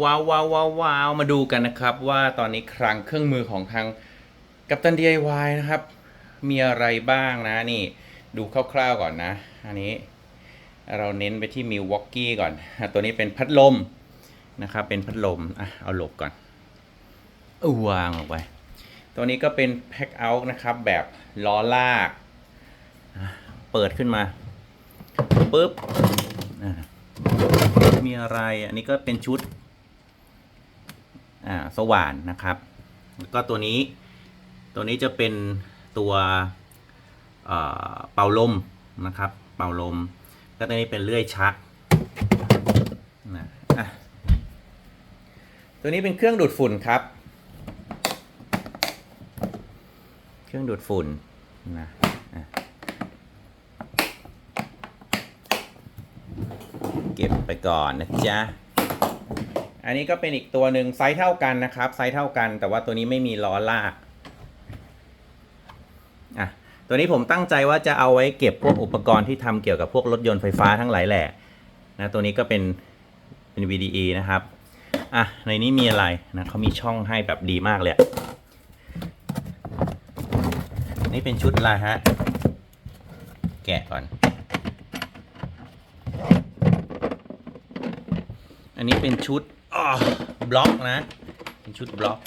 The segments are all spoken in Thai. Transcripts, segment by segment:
ว้าวว้าวว้าวมาดูกันนะครับว่าตอนนี้คลังเครื่องมือของทางกัปตัน DIY นะครับ มีอะไรบ้างนะนี่ ดูคร่าวๆก่อนนะ อันนี้ เราเน้นไปที่มิววอกกี้ก่อน ตัวนี้เป็นพัดลมนะครับ เป็นพัดลมอะเอาหลบก่อนวางออกไป ตัวนี้ก็เป็นแพ็คเอาท์นะครับ แบบล้อลาก เปิดขึ้นมาปุ๊บมีอะไรอันนี้ก็เป็นชุด สว่านนะครับ แล้วก็ตัวนี้ตัวนี้จะเป็นตัวเป่าลมนะครับ เป่าลม ก็ตัวนี้เป็นเลื่อยชักนะตัวนี้เป็นเครื่องดูดฝุ่นครับ เครื่องดูดฝุ่นนะเก็บไปก่อนนะจ๊ะ อันนี้ก็เป็นอีกตัวหนึ่งไซส์เท่ากันนะครับ ไซส์เท่ากัน แต่ว่าตัวนี้ไม่มีล้อลากอะตัวนี้ผมตั้งใจว่าจะเอาไว้เก็บพวกอุปกรณ์ที่ทำเกี่ยวกับพวกรถยนต์ไฟฟ้าทั้งหลายแหละนะตัวนี้ก็เป็นเป็น VDE นะครับอะในนี้มีอะไรนะเขามีช่องให้แบบดีมากเลยนี่เป็นชุดอะไรฮะแกะก่อน อันนี้เป็นชุด บล็อกนะเป็นชุดบล็อก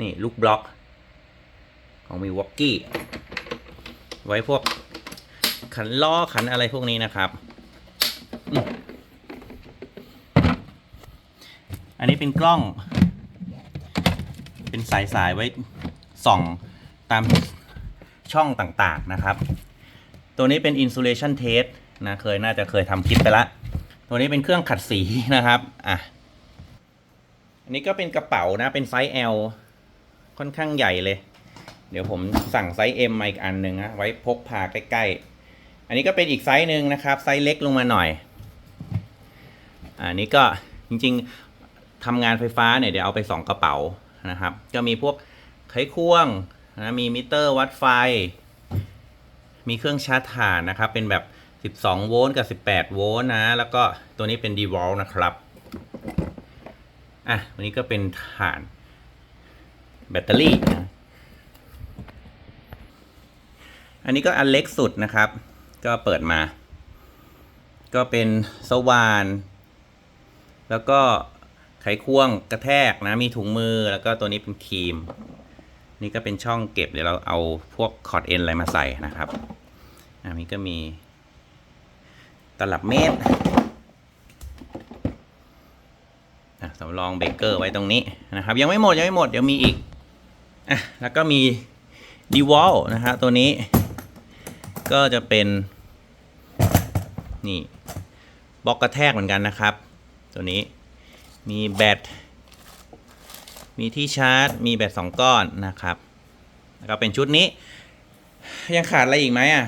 นี่ลูกบล็อก ของมีวอกกี้ ไว้พวกขันล้อขันอะไรพวกนี้นะครับ อันนี้เป็นกล้อง เป็นสายสายไว้ส่องตามช่องต่างๆนะครับ ตัวนี้เป็น insulation test นะเคยน่าจะเคยทำคลิปไปละ ตัวนี้เป็นเครื่องขัดสีนะครับอะอันนี้ก็เป็นกระเป๋านะเป็นไซส์ L ค่อนข้างใหญ่เลย เดี๋ยวผมสั่งไซส์ M มาอีกอันหนึ่งนะไว้พกพาใกล้ๆ อันนี้ก็เป็นอีกไซส์หนึ่งนะครับไซส์เล็กลงมาหน่อย อันนี้ก็จริงๆทำงานไฟฟ้าเนี่ยเดี๋ยวเอาไปสองกระเป๋านะครับ ก็มีพวกไขควงนะมีมิเตอร์วัดไฟ มีเครื่องชาร์จถ่านนะครับ เป็นแบบ 12 โวลต์กับ 18 โวลต์นะ แล้วก็ตัวนี้เป็น d w a l นะครับ อะ วันนี้ก็เป็นถ่านแบตเตอรี่นะอันนี้ก็อันเล็กสุดนะครับ ก็เปิดมา ก็เป็นสว่าน แล้วก็ไขควงกระแทกนะ มีถุงมือ แล้วก็ตัวนี้เป็นครีม นี่ก็เป็นช่องเก็บเดี๋ยวเราเอาพวกคอร์ดเอ็นอะไรมาใส่นะครับอันนี้ก็มีตลับเมตรสำรองเบเกอร์ไว้ตรงนี้นะครับ ยังไม่หมด ยังไม่หมด เดี๋ยวมีอีกอะแล้วก็มีดีวอลนะฮะตัวนี้ก็จะเป็น นี่บล็อกกระแทกเหมือนกันนะครับ ตัวนี้มีแบต มีที่ชาร์จ มีแบตสองก้อนนะครับ แล้วก็เป็นชุดนี้ ยังขาดอะไรอีกไหมอะ